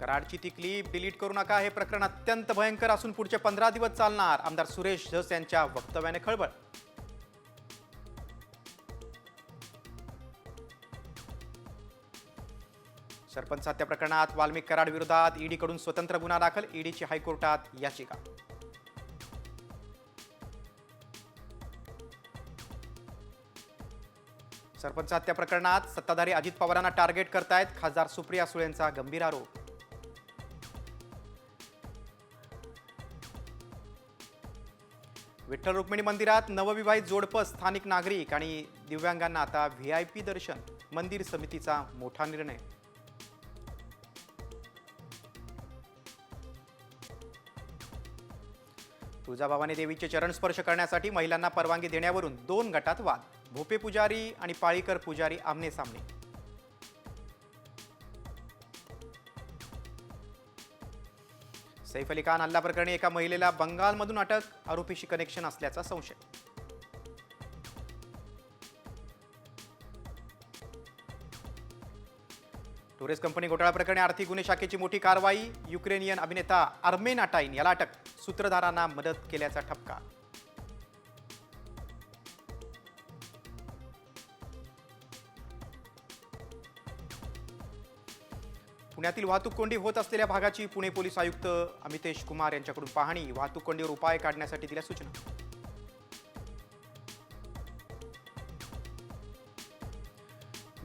कराडची ती clip delete करू नका. हे प्रकरण अत्यंत भयंकर असून पुढचे पंधरा दिवस चालणार आमदार सुरेश धस यांच्या वक्तव्याने खळबळ. सरपंच हत्या प्रकरणात वाल्मिक कराड विरोधात ईडीकडून स्वतंत्र गुन्हा दाखल ईडीची हायकोर्टात याचिका. सरपंच हत्या प्रकरणात सत्ताधारी अजित पवारांना टार्गेट करतायत खासदार सुप्रिया सुळेंचा गंभीर आरोप. विठ्ठल रुक्मिणी मंदिरात नवविवाहित जोडपं स्थानिक नागरिक आणि दिव्यांगांना आता व्ही आय पी दर्शन मंदिर समितीचा मोठा निर्णय. तुळजाभवानी देवीचे चरण स्पर्श करण्यासाठी महिलांना परवानगी देण्यावरून दोन गटात वाद. भोपे पुजारी आणि पाळीकर पुजारी आमने सामने सैफ अली खान हल्ला प्रकरणी एका महिलेला बंगालमधून अटक आरोपीशी कनेक्शन असल्याचा संशय. टुरिस्ट कंपनी घोटाळा प्रकरणी आर्थिक गुन्हे शाखेची मोठी कारवाई युक्रेनियन अभिनेता अर्मेन अटाईन याला अटक सूत्रधारांना मदत केल्याचा ठपका. पुण्यातील वाहतूक कोंडी होत असलेल्या भागाची पुणे पोलीस आयुक्त अमितेश कुमार यांच्याकडून पाहणी. वाहतूक कोंडीवर उपाय काढण्यासाठी दिल्या सूचना.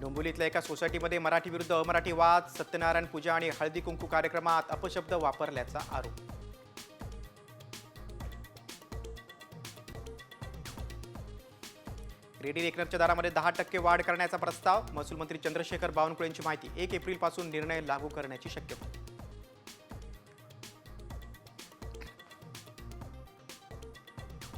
डोंबिवलीतल्या एका सोसायटीमध्ये मराठी विरुद्ध अमराठी वाद सत्यनारायण पूजा आणि हळदी कुंकू कार्यक्रमात अपशब्द वापरल्याचा आरोप. रेडी रेकनरच्या दरामध्ये दहा टक्के वाढ करण्याचा प्रस्ताव महसूल मंत्री चंद्रशेखर बावनकुळेंची माहिती. एक एप्रिलपासून निर्णय लागू करण्याची शक्यता.